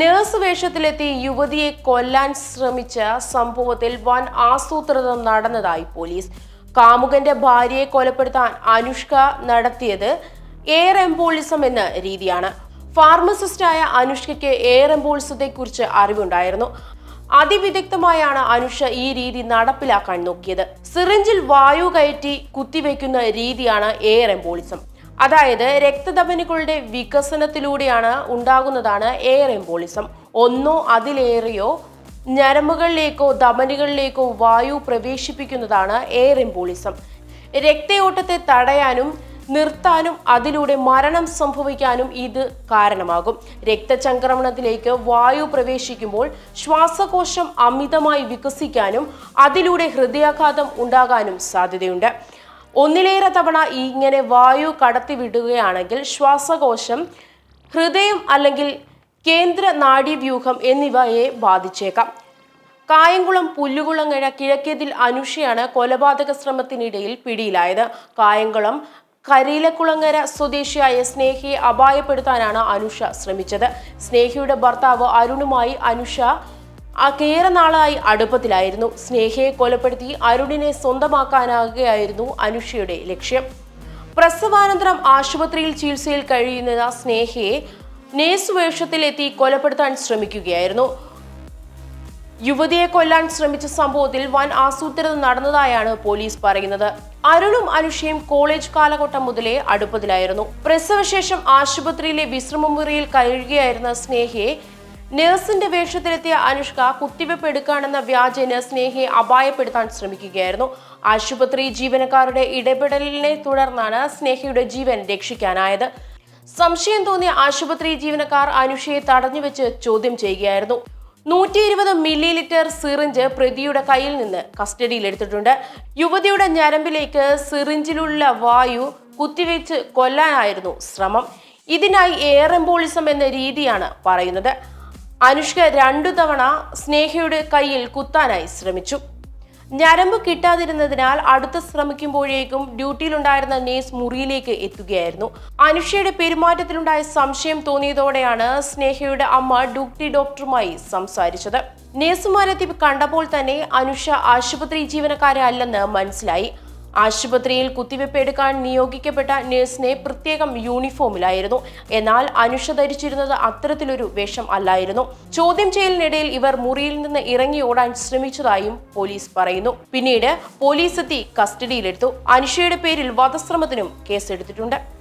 Nurse വേഷത്തിലെത്തി യുവതിയെ കൊല്ലാൻ ശ്രമിച്ച സംഭവത്തിൽ വൻ ആസൂത്രണം നടന്നതായി പോലീസ്. കാമുകന്റെ ഭാര്യയെ കൊലപ്പെടുത്താൻ അനുഷ്ക നടത്തിയത് എയർ എംബോളിസം എന്ന രീതിയാണ്. ഫാർമസിസ്റ്റായ അനുഷ്കയ്ക്ക് എയർ എംബോളിസത്തെ കുറിച്ച് അറിവുണ്ടായിരുന്നു. അതിവിദഗ്ധമായാണ് അനുഷ ഈ രീതി നടപ്പിലാക്കാൻ നോക്കിയത്. സിറിഞ്ചിൽ വായു കയറ്റി കുത്തിവെക്കുന്ന രീതിയാണ് എയർ എംബോളിസം അതായത് രക്തധമനികളുടെ വികസനത്തിലൂടെയാണ് ഉണ്ടാകുന്നതാണ് എയർ എംബോളിസം ഒന്നോ അതിലേറെയോ ഞരമ്പുകളിലേക്കോ ധമനികളിലേക്കോ വായു പ്രവേശിപ്പിക്കുന്നതാണ് എയർ എംബോളിസം രക്തയോട്ടത്തെ തടയാനും നിർത്താനും അതിലൂടെ മരണം സംഭവിക്കാനും ഇത് കാരണമാകും. രക്തചംക്രമണത്തിലേക്ക് വായു പ്രവേശിക്കുമ്പോൾ ശ്വാസകോശം അമിതമായി വികസിക്കാനും അതിലൂടെ ഹൃദയാഘാതം ഉണ്ടാകാനും സാധ്യതയുണ്ട്. ഒന്നിലേറെ തവണ ഇങ്ങനെ വായു കടത്തിവിടുകയാണെങ്കിൽ ശ്വാസകോശം ഹൃദയം അല്ലെങ്കിൽ കേന്ദ്ര നാഡീവ്യൂഹം എന്നിവയെ ബാധിച്ചേക്കാം. കായംകുളം പുല്ലുകുളങ്ങഴ കിഴക്കേതിൽ അനുഷയാണ് കൊലപാതക ശ്രമത്തിനിടയിൽ പിടിയിലായത്. കായംകുളം കരീലക്കുളങ്ങര സ്വദേശിയായ സ്നേഹയെ അപായപ്പെടുത്താനാണ് അനുഷ ശ്രമിച്ചത്. സ്നേഹയുടെ ഭർത്താവ് അരുണുമായി അനുഷ ഏറെ നാളായി അടുപ്പത്തിലായിരുന്നു. സ്നേഹയെ കൊലപ്പെടുത്തി അരുണിനെ സ്വന്തമാക്കാനാകുകയായിരുന്നു അനുഷയുടെ ലക്ഷ്യം. പ്രസവാനന്തരം ആശുപത്രിയിൽ ചികിത്സയിൽ കഴിയുന്ന സ്നേഹയെ നേഴ്സ് വേഷത്തിലെത്തി കൊലപ്പെടുത്താൻ ശ്രമിക്കുകയായിരുന്നു. യുവതിയെ കൊല്ലാൻ ശ്രമിച്ച സംഭവത്തിൽ വൻ ആസൂത്രണം നടന്നതായാണ് പോലീസ് പറയുന്നത്. അരുണും അനുഷയും കോളേജ് കാലഘട്ടം മുതലേ അടുപ്പത്തിലായിരുന്നു. പ്രസവശേഷം ആശുപത്രിയിലെ വിശ്രമമുറിയിൽ കഴിയുകയായിരുന്ന സ്നേഹയെ നഴ്സിന്റെ വേഷത്തിലെത്തിയ അനുഷ്ക കുത്തിവെപ്പ് എടുക്കാണെന്ന വ്യാജേന സ്നേഹയെ അപായപ്പെടുത്താൻ ശ്രമിക്കുകയായിരുന്നു. ആശുപത്രി ജീവനക്കാരുടെ ഇടപെടലിനെ തുടർന്നാണ് സ്നേഹയുടെ ജീവൻ രക്ഷിക്കാനായത്. സംശയം തോന്നിയ ആശുപത്രി ജീവനക്കാർ അനുഷയെ തടഞ്ഞുവെച്ച് ചോദ്യം ചെയ്യുകയായിരുന്നു. നൂറ്റി ഇരുപത് മില്ലി ലിറ്റർ സിറിഞ്ച് പ്രതിയുടെ കയ്യിൽ നിന്ന് കസ്റ്റഡിയിലെടുത്തിട്ടുണ്ട്. യുവതിയുടെ ഞരമ്പിലേക്ക് സിറിഞ്ചിലുള്ള വായു കുത്തിവെച്ച് കൊല്ലാനായിരുന്നു ശ്രമം. ഇതിനായി എയർ എംബോളിസം എന്ന രീതിയാണ് പറയുന്നത്. അനുഷ്ക രണ്ടു തവണ സ്നേഹയുടെ കയ്യിൽ കുത്താനായി ശ്രമിച്ചു. ഞരമ്പ് കിട്ടാതിരുന്നതിനാൽ അടുത്ത ശ്രമിക്കുമ്പോഴേക്കും ഡ്യൂട്ടിയിലുണ്ടായിരുന്ന നേഴ്സ് മുറിയിലേക്ക് എത്തുകയായിരുന്നു. അനുഷയുടെ പെരുമാറ്റത്തിലുണ്ടായ സംശയം തോന്നിയതോടെയാണ് സ്നേഹയുടെ അമ്മ ഡ്യൂട്ടി ഡോക്ടറുമായി സംസാരിച്ചത്. നേഴ്സുമാരെത്തി കണ്ടപ്പോൾ തന്നെ അനുഷ ആശുപത്രി ജീവനക്കാരെ അല്ലെന്ന് മനസ്സിലായി. ആശുപത്രിയിൽ കുത്തിവെപ്പ് എടുക്കാൻ നിയോഗിക്കപ്പെട്ട നഴ്സിനെ പ്രത്യേകം യൂണിഫോമിലായിരുന്നു. എന്നാൽ അനുഷ ധരിച്ചിരുന്നത് അത്തരത്തിലൊരു വേഷം അല്ലായിരുന്നു. ചോദ്യം ചെയ്യലിനിടയിൽ ഇവർ മുറിയിൽ നിന്ന് ഇറങ്ങി ഓടാൻ ശ്രമിച്ചതായും പോലീസ് പറയുന്നു. പിന്നീട് പോലീസ് എത്തി കസ്റ്റഡിയിലെടുത്തു. അനുഷയുടെ പേരിൽ വധശ്രമത്തിനും കേസെടുത്തിട്ടുണ്ട്.